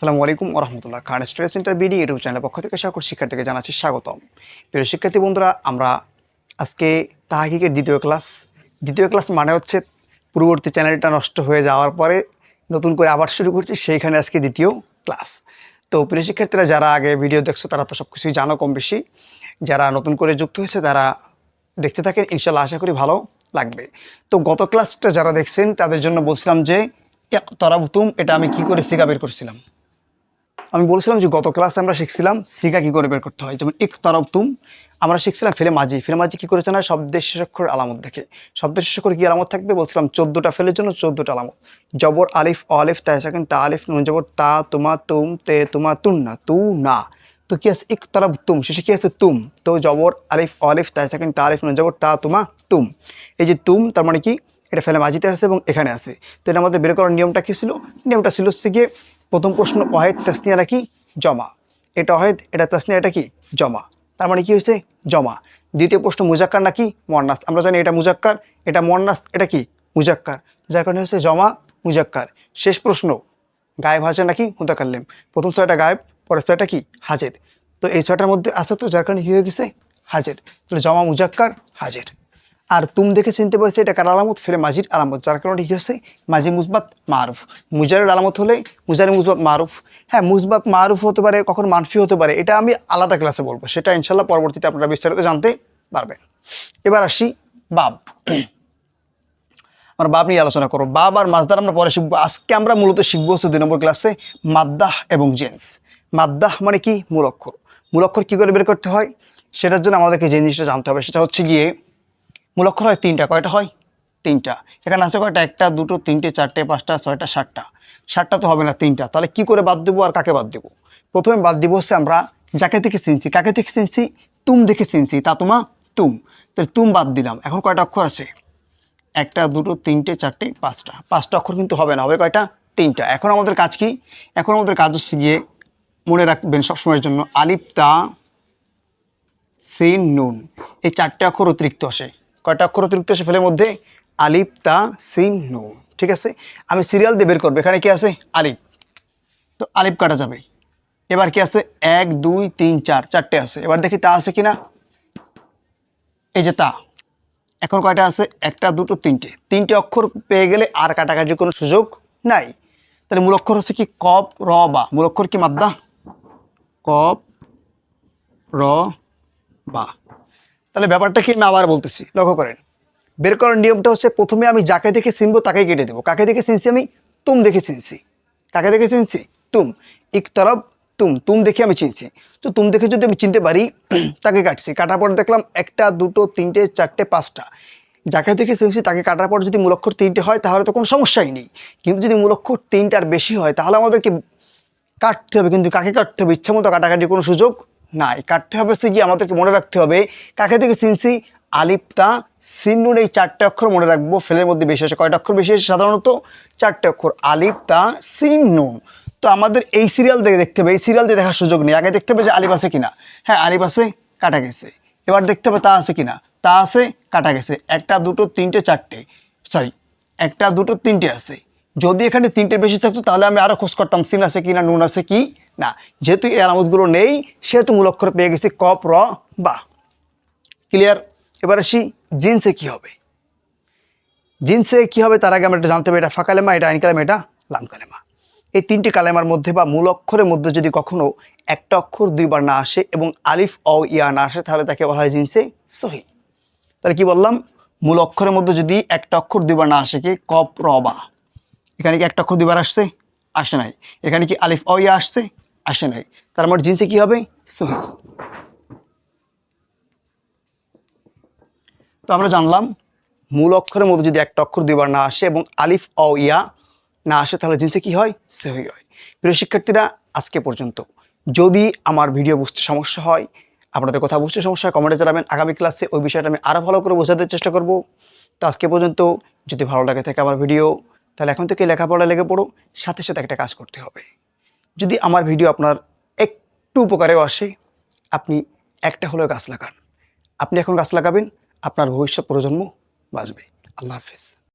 আসসালামু আলাইকুম রহমতুল্লাহ। Khan study centre BD YouTube চ্যানেলের পক্ষ থেকে সকল শিক্ষার্থীকে জানাচ্ছি স্বাগতম। প্রিয় শিক্ষার্থী বন্ধুরা, আমরা আজকে তাহাকিকের দ্বিতীয় ক্লাস দ্বিতীয় ক্লাস মানে হচ্ছে পূর্ববর্তী চ্যানেলটা নষ্ট হয়ে যাওয়ার পরে নতুন করে আবার শুরু করছি, সেইখানে আজকে দ্বিতীয় ক্লাস। তো প্রিয় শিক্ষার্থীরা, যারা আগে ভিডিও দেখছ, তারা তো সব কিছুই জানো কম বেশি। যারা নতুন করে যুক্ত হয়েছে, তারা দেখতে থাকেন ইনশাল্লাহ আশা করি ভালো লাগবে। তো গত ক্লাসটা যারা দেখছেন, তাদের জন্য বলছিলাম যে তরাবতুম এটা আমি কি করে সিগা বের করছিলাম? আমি বলছিলাম যে গত ক্লাসে আমরা শিখছিলাম সিগা কী করে বের করতে হয়। যেমন ইক এক তরফতুম আমরা শিখছিলাম ফেলে মাঝি। ফেলে মাঝি কী করেছে না? শব্দের শেষক্ষর আলামত দেখে। শব্দের শেষক্ষর কী আলামত থাকবে? বলছিলাম চোদ্দোটা ফেলের জন্য চোদ্দোটা আলামত। জবর, আলিফ আলিফ তাই সেকেন্ড তা, আলিফ, নুন, জবর, তা, তোমা, তুম, তে, তুমা, তুন না, তু, না। তো কি আছে? এক তরফ তুম, শেষে কি আছে? তুম। তো জবর, আলিফ আলিফ তাই সেকেন্ড তা, আলিফ, নুন, জবর, তা, তোমা, তুম। এই যে তুম, তার মানে কি? এটা ফেলে মাঝিতে আছে এবং এখানে আছে। তো এটা আমাদের বের করার নিয়মটা কী ছিল? নিয়মটা ছিল হচ্ছে গিয়ে প্রথম প্রশ্ন, অহেদ তাসনিয়ারা কি? জমা। এটা অহেদ, এটা তাসনিয়া এটা কি? জমা। তার মানে কি হয়েছে? জমা। দ্বিতীয় প্রশ্ন, মুজাক্কার নাকি? মন্নাস আমরা জানি এটা মুজাক্কার, এটা মন্নাস এটা কি? মুজাক্কার। যার কারণে হচ্ছে জমা, মুজাক্কার। শেষ প্রশ্ন, গায়েব হাজার নাকি? মুতাকাল্লেম। প্রথম ছয়টা গায়েব, পরের ছয়টা কি? হাজের। তো এই ছয়টার মধ্যে আছে তো, যার কারণে কি হয়ে গেছে? হাজের। তাহলে জমা, মুজাক্কার, হাজের। আর তুম দেখে চিনতে পারছে এটা কার আলামত? ফেরে মাঝির আলামত। যার কারণে কী হচ্ছে মাঝি মুজবাত মারুফ। মুজারের আলামত হলে মুজারি মুজবাত মারুফ। হ্যাঁ মুজবাত মারুফ হতে পারে, কখন মানফি হতে পারে, এটা আমি আলাদা ক্লাসে বলব। সেটা ইনশাল্লাহ পরবর্তীতে আপনারা বিস্তারিত জানতে পারবেন। এবার আসি বাব। আমরা বাব নিয়ে আলোচনা করো। বাব আর মাজদার আমরা পরে শিখব। আজকে আমরা মূলত শিখব হচ্ছে দুই নম্বর ক্লাসে মাদ্দাহ এবং জেন্স। মাদ্দাহ মানে কি? মূলক্ষর মূলক্ষর কী করে বের করতে হয়? সেটার জন্য আমাদেরকে যে জিনিসটা জানতে হবে, সেটা হচ্ছে গিয়ে মূল অক্ষর হয় তিনটা। কয়টা হয়? তিনটা। এখানে আছে কয়টা? একটা, দুটো, তিনটে, চারটে, পাঁচটা, ছয়টা, সাতটা। সাতটা তো হবে না, তিনটা। তাহলে কি করে বাদ দেবো আর কাকে বাদ দেবো? প্রথমে বাদ দিব হচ্ছে আমরা যাকে থেকে চিনছি। কাকে থেকে চিনছি? তুম দেখে চিনছি। তা তোমা, তুম। তাহলে তুম বাদ দিলাম। এখন কয়টা অক্ষর আছে? একটা, দুটো, তিনটে, চারটে, পাঁচটা। পাঁচটা অক্ষর কিন্তু হবে না। হবে কয়টা? তিনটা। এখন আমাদের কাজ কি? এখন আমাদের কাজ হচ্ছে গিয়ে মনে রাখবেন সবসময়ের জন্য আলিপ তা, সিন, নুন। এই চারটে অক্ষর অতিরিক্ত আসে। কয়টা অক্ষর অতিরিক্ত আসে ফেলের মধ্যে? আলিপ তা, সিন নো ঠিক আছে? আমি সিরিয়াল দিয়ে বের করব। এখানে কি আছে? আলিপ তো আলিপ কাটা যাবে। এবার কি আছে? এক, দুই, তিন, চার, চারটে আছে। এবার দেখি তা আছে কি না এই যে তা। এখন কয়টা আছে? একটা, দুটো, তিনটে। তিনটে অক্ষর পেয়ে গেলে আর কাটাকাটির কোনো সুযোগ নাই। তাহলে মূল অক্ষর হচ্ছে কি? কপ র, বা। মূল অক্ষর কি? মাদ্দা? কপ র, বা। তাহলে ব্যাপারটা কি আমি আবার বলতেছি, লক্ষ্য করেন। বের করার নিয়মটা হচ্ছে প্রথমে আমি যাকে দেখে চিনবো তাকেই কেটে দেবো। কাকে দেখে চিনছি আমি? তুম দেখে চিনছি। কাকে দেখে চিনছি? তুম। এক তরফ তুম। তুম দেখে আমি চিনছি। তো তুম দেখে যদি আমি চিনতে পারি, তাকে কাটছি। কাটার পর দেখলাম একটা, দুটো, তিনটে, চারটে, পাঁচটা। যাকে দেখে চিনছি তাকে কাটার পর যদি মূলক্ষর তিনটে হয়, তাহলে তো কোনো সমস্যাই নেই। কিন্তু যদি মূলক্ষর তিনটার বেশি হয়, তাহলে আমাদেরকে কাটতে হবে। কিন্তু কাকে কাটতে হবে? ইচ্ছা মতো কাটাকাটির কোনো সুযোগ নাই কাটতে হবে সে কি আমাদেরকে মনে রাখতে হবে, কাকে থেকে চিনছি? আলিপ্তা, সিন্নুর এই চারটে অক্ষর মনে রাখব, ফেলের মধ্যে বেশি আসে কয়টা অক্ষর বেশি আসে সাধারণত? চারটে অক্ষর, আলিপ্তা সিন্নুন তো আমাদের এই সিরিয়াল দেখে দেখতে হবে, এই সিরিয়াল দিয়ে দেখার সুযোগ নেই। আগে দেখতে হবে যে আলিপ আছে কিনা। হ্যাঁ আলিপ আছে, কাটা গেছে। এবার দেখতে হবে তা আছে কিনা। তা আছে, কাটা গেছে। একটা, দুটো, তিনটে, চারটে। সরি একটা, দুটো, তিনটে আছে। যদি এখানে তিনটে বেশি থাকতো, তাহলে আমি আরও খোঁজ করতাম, সিন আছে কি না নুন আছে কি? না, যেহেতু এই আলামতগুলো নেই, সেহেতু মূল অক্ষর পেয়ে গেছি কপ র বা। ক্লিয়ার এবার আসি, জিন্সে কি হবে? জিন্সে কি হবে তার আগে আমরা এটা জানতে হবে এটা ফাঁকালেমা এটা আইন কালেমা, এটা লাম কালেমা। এই তিনটি কালেমার মধ্যে বা মূল অক্ষরের মধ্যে যদি কখনো একটা অক্ষর দুইবার না আসে এবং আলিফ, অ, ইয়া না আসে, তাহলে তাকে বলা হয় জিন্সে সহি। তাহলে কি বললাম? মূল অক্ষরের মধ্যে যদি একটা অক্ষর দুইবার না আসে কি? কপ রবা এখানে কি একটা অক্ষর দুইবার আসছে? আসে নাই। এখানে কি আলিফ, অ, ইয়া আসছে? আসে নাই। তার মানে জিন্সে কি হবে? সহি। তো আমরা জানলাম, মূল অক্ষরের মধ্যে যদি একটা অক্ষর দুইবার না আসে এবং আলিফ, অ, ইয়া না আসে, তাহলে জিনিসে কি হয়? সহি হয়। প্রিয় শিক্ষার্থীরা, আজকে পর্যন্ত। যদি আমার ভিডিও বুঝতে সমস্যা হয়, আপনাদের কথা বুঝতে সমস্যা কমেন্টে জানাবেন। আগামী ক্লাসে ওই বিষয়টা আমি আরও ভালো করে বোঝাতে চেষ্টা করব। তো আজকে পর্যন্ত, যদি ভালো লাগে থাকে আমার ভিডিও, তাহলে এখন থেকে লেখাপড়া লেগে পড়ো। সাথে সাথে একটা কাজ করতে হবে। যদি আমার ভিডিও আপনার একটু উপকারেও আসে, আপনি একটা হলেও গাছ লাগান। আপনি এখন গাছ লাগাবেন, আপনার ভবিষ্যৎ প্রজন্ম বাঁচবে। আল্লাহ হাফিজ।